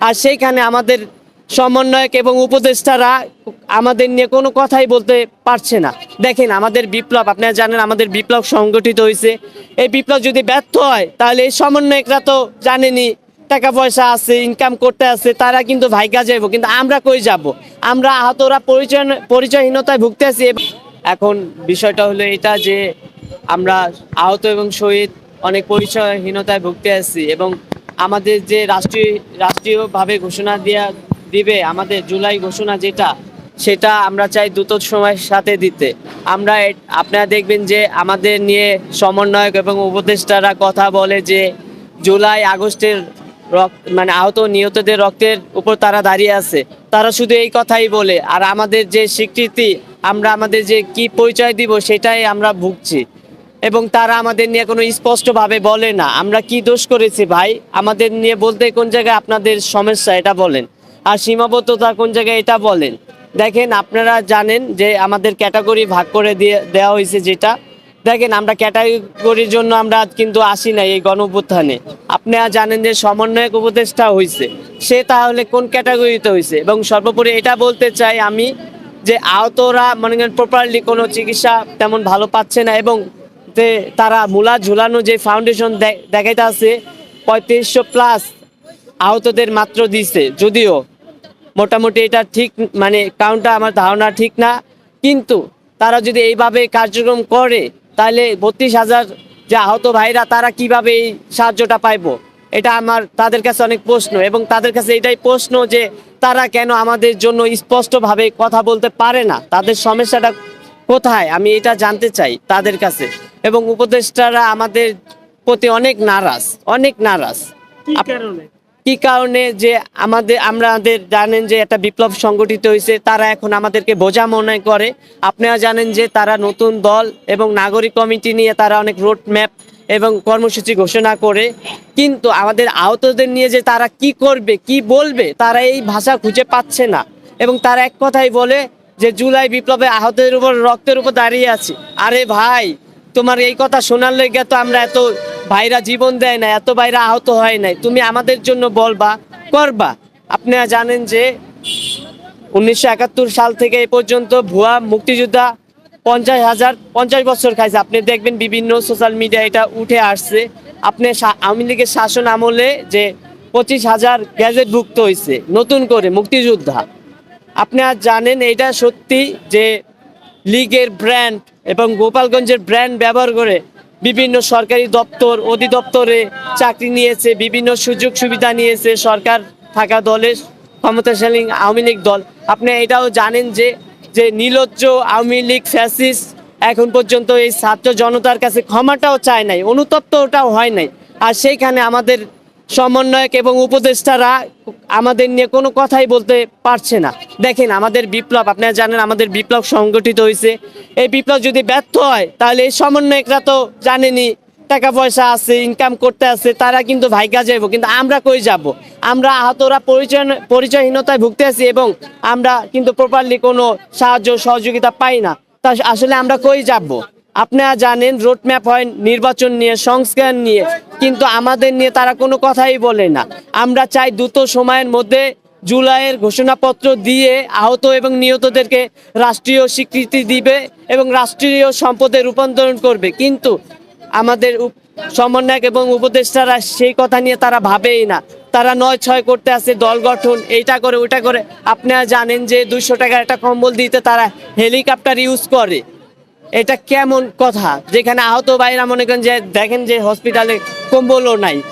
আর সেইখানে আমাদের সমন্বয়ক এবং উপদেষ্টারা আমাদের নিয়ে কোনো কথাই বলতে পারছে না। দেখেন, আমাদের বিপ্লব, আপনারা জানেন আমাদের বিপ্লব সংগঠিত হয়েছে। এই বিপ্লব যদি ব্যর্থ হয়, তাহলে এই সমন্বয়করা তো জানেনি, টাকা পয়সা আছে ইনকাম করতে আছে, তারা কিন্তু ভাইকা যাইব। কিন্তু আমরা কই যাব? আমরা আহতরা পরিচয় পরিচয়হীনতায় ভুগতে আছি। এখন বিষয়টা হলো এটা যে আমরা আহত এবং শহীদ অনেক পরিচয়হীনতায় ভুগতে আছি এবং আমাদের যে রাষ্ট্রীয়, রাষ্ট্রীয়ভাবে ঘোষণা দেওয়া দিবে, আমাদের জুলাই ঘোষণা যেটা, সেটা আমরা চাই দ্রুত সময়ের সাথে দিতে। আমরা আপনারা দেখবেন যে আমাদের নিয়ে সমন্বয়ক এবং উপদেষ্টারা কথা বলে যে জুলাই, আগস্টের রক্ত মানে আহত, নিহতদের রক্তের উপর তারা দাঁড়িয়ে আছে। তারা শুধু এই কথাই বলে, আর আমাদের যে স্বীকৃতি, আমরা আমাদের যে কি পরিচয় দিব সেটাই আমরা ভুগছি। এবং তারা আমাদের নিয়ে কোনো স্পষ্টভাবে বলে না। আমরা কি দোষ করেছি ভাই? আমাদের নিয়ে বলতে কোন জায়গায় আপনাদের সমস্যা, এটা বলেন। আর সীমাবদ্ধতা কোন জায়গায়, এটা বলেন। দেখেন, আপনারা জানেন যে আমাদের ক্যাটাগরি ভাগ করে দিয়ে দেওয়া হয়েছে যেটা। দেখেন, আমরা ক্যাটাগরির জন্য আমরা কিন্তু আসি না এই গণ অভ্যুত্থানে আপনারা জানেন যে সমন্বয়ক উপদেষ্টা হয়েছে সে তাহলে কোন ক্যাটাগরিতে হয়েছে এবং সর্বোপরি এটা বলতে চাই আমি যে আহতরা মনে করেন প্রপারলি কোনো চিকিৎসা তেমন ভালো পাচ্ছে না এবং যে তারা মূলা ঝুলানো যে ফাউন্ডেশন দেখাইতে আছে, পঁয়ত্রিশশো প্লাস আহতদের মাত্র দিছে। যদিও মোটামুটি এটা ঠিক মানে কাউন্টটা আমার ধারণা ঠিক না, কিন্তু তারা যদি এইভাবে কার্যক্রম করে, তাহলে বত্রিশ হাজার যে আহত ভাইরা, তারা কীভাবে এই সাহায্যটা পাইবো? এটা আমার, তাদের কাছে অনেক প্রশ্ন, এবং তাদের কাছে এটাই প্রশ্ন যে তারা কেন আমাদের জন্য স্পষ্টভাবে কথা বলতে পারে না? তাদের সমস্যাটা কোথায়? আমি এটা জানতে চাই তাদের কাছে। এবং উপদেষ্টারা আমাদের প্রতি অনেক নারাজ অনেক নারাজ। কি কারণে? যে আমাদের আমাদের জানেন যে একটা বিপ্লব সংগঠিত হয়েছে তারা এখন আমাদেরকে বোঝা মনে করে। আপনারা জানেন যে তারা নতুন দল এবং নাগরিক কমিটি নিয়ে তারা অনেক রোড ম্যাপ এবং কর্মসূচি ঘোষণা করে। কিন্তু আমাদের আহতদের নিয়ে যে তারা কি করবে কি বলবে তারা এই ভাষা খুঁজে পাচ্ছে না। এবং তারা এক কথাই বলে যে জুলাই বিপ্লবে আহতদের উপর রক্তের উপর দাঁড়িয়ে আছে। আরে ভাই তোমার এই কথা শোনার লেগে তো আমরা এত ভাইরা জীবন দেয় না এত ভাইরা আহত হয় নাই। তুমি আমাদের জন্য বলবা, করবা। আপনারা জানেন যে উনিশশো একাত্তর সাল থেকে এ পর্যন্ত ভুয়া মুক্তিযোদ্ধা পঞ্চাশ হাজার, পঞ্চাশ বছর খাইছে। আপনি দেখবেন বিভিন্ন সোশ্যাল মিডিয়া এটা উঠে আসছে। আপনি আওয়ামী লীগের শাসন আমলে যে পঁচিশ হাজার গ্যাজেটভুক্ত হয়েছে নতুন করে মুক্তিযোদ্ধা। আপনারা জানেন এটা সত্যি যে লীগের ব্র্যান্ড এবং গোপালগঞ্জের ব্র্যান্ড ব্যবহার করে বিভিন্ন সরকারি দপ্তর, অধিদপ্তরে চাকরি নিয়েছে, বিভিন্ন সুযোগ সুবিধা নিয়েছে সরকার থাকা দলের ক্ষমতাশালী আওয়ামী লীগ দল। আপনি এটাও জানেন যে যে নীলজ্জ আওয়ামী লীগ ফ্যাসিস এখন পর্যন্ত এই ছাত্র জনতার কাছে ক্ষমাটাও চায় নাই অনুতপ্ত ওটাও হয় নাই। আর সেইখানে আমাদের সমন্বয়ক এবং উপদেষ্টারা আমাদের নিয়ে কোনো কথাই বলতে পারছে না। দেখেন, আমাদের বিপ্লব, আপনারা জানেন আমাদের বিপ্লব সংগঠিত হয়েছে। এই বিপ্লব যদি ব্যর্থ হয়, তাহলে এই সমন্বয়করা তো জানেনি টাকা পয়সা আছে ইনকাম করতে আছে, তারা কিন্তু ভাইগা যাইব। কিন্তু আমরা কই যাব? আমরা আহতরা পরিচয় পরিচয়হীনতায় ভুগতে আছি এবং আমরা কিন্তু প্রপারলি কোনো সাহায্য, সহযোগিতা পাই না। তা আসলে আমরা কই যাব? আপনারা জানেন রোড ম্যাপ হয় নির্বাচন নিয়ে, সংস্কার নিয়ে। কিন্তু আমাদের নিয়ে তারা কোনো কথাই বলে না। আমরা চাই দ্রুত সময়ের মধ্যে জুলাইয়ের ঘোষণাপত্র দিয়ে আহত এবং নিহতদেরকে রাষ্ট্রীয় স্বীকৃতি দিবে এবং রাষ্ট্রীয় সম্পদে রূপান্তরণ করবে। কিন্তু আমাদের সমন্বয়ক এবং উপদেষ্টারা সেই কথা নিয়ে তারা ভাবেই না। তারা নয় ছয় করতে আসে দল গঠন, এইটা করে, ওইটা করে। আপনারা জানেন যে দুইশো টাকার একটা কম্বল দিতে তারা হেলিকপ্টার ইউজ করে। এটা কেমন কথা? যেখানে আহত ভাইরা মনে করেন যে দেখেন যে হসপিটালে কম্বলও নাই।